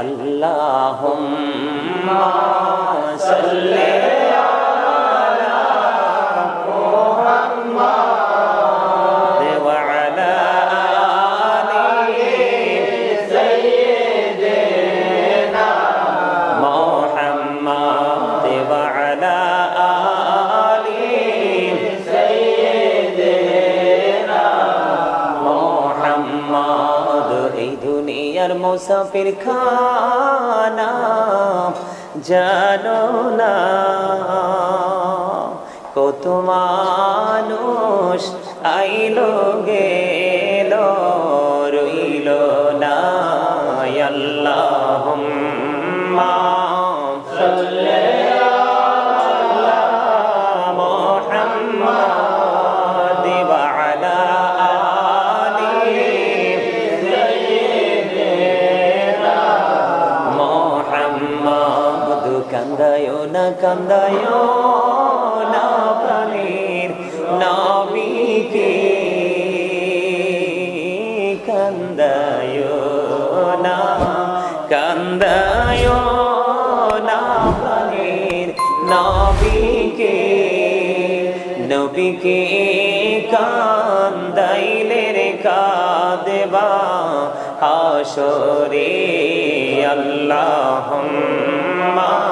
اللهم صل মুসাফির খানা জানো না। কত মানুষ আইলো গেল রইল না। আল্লাহ সাল্লি না কান্দায় না প্রাণীর নবীকে। কান্দায় না কান্দায় না প্রাণীর নবীকে। নবীকে কান্দাইলে রে কাদেবা হাসরে। আল্লাহুম্মা মুহাম্মাদ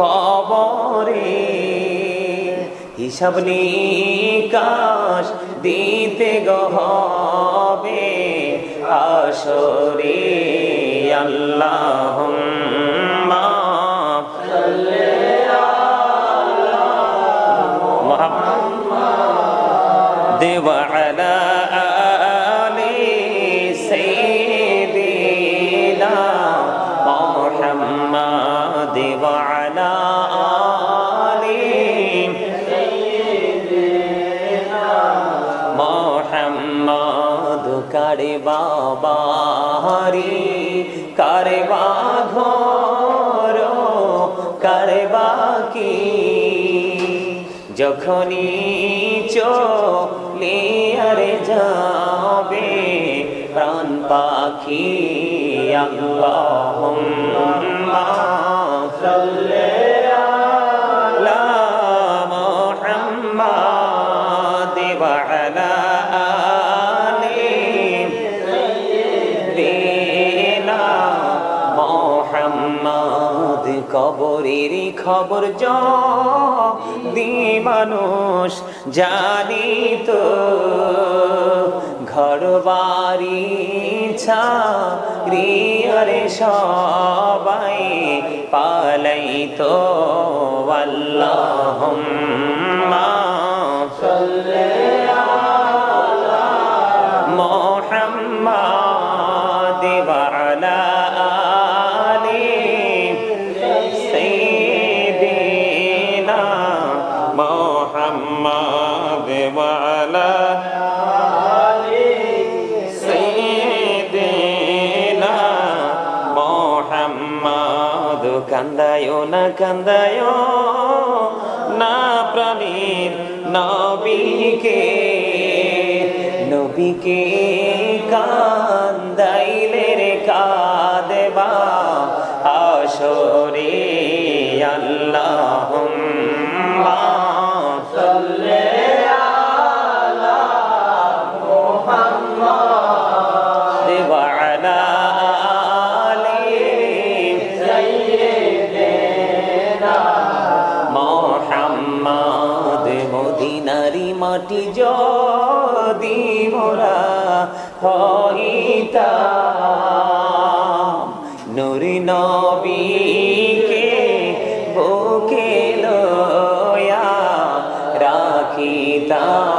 কবরে হিসাব নিকাশ দিতে গহবে আসরে আল্লাহুম্মা কারে বাবারি কারে বাঘর কারে বাকি যখনই চলে আরে যাবে প্রাণ পাখি আল্লাহুম্মা সাল্লি মোহাম্মদ কবরের খবর দি মানুষ জানি তো ঘর বাড়ি ছাড়িয়ারে সবাই পালাই তো আল্লাহুম্মা কান্দায় না কান্দায় না প্রাণীর নবীকে নবীকে কান্দাইলে মাটি যদি মোরা হইতা নুরি নবীকে বুকে লয়া রাখিতাম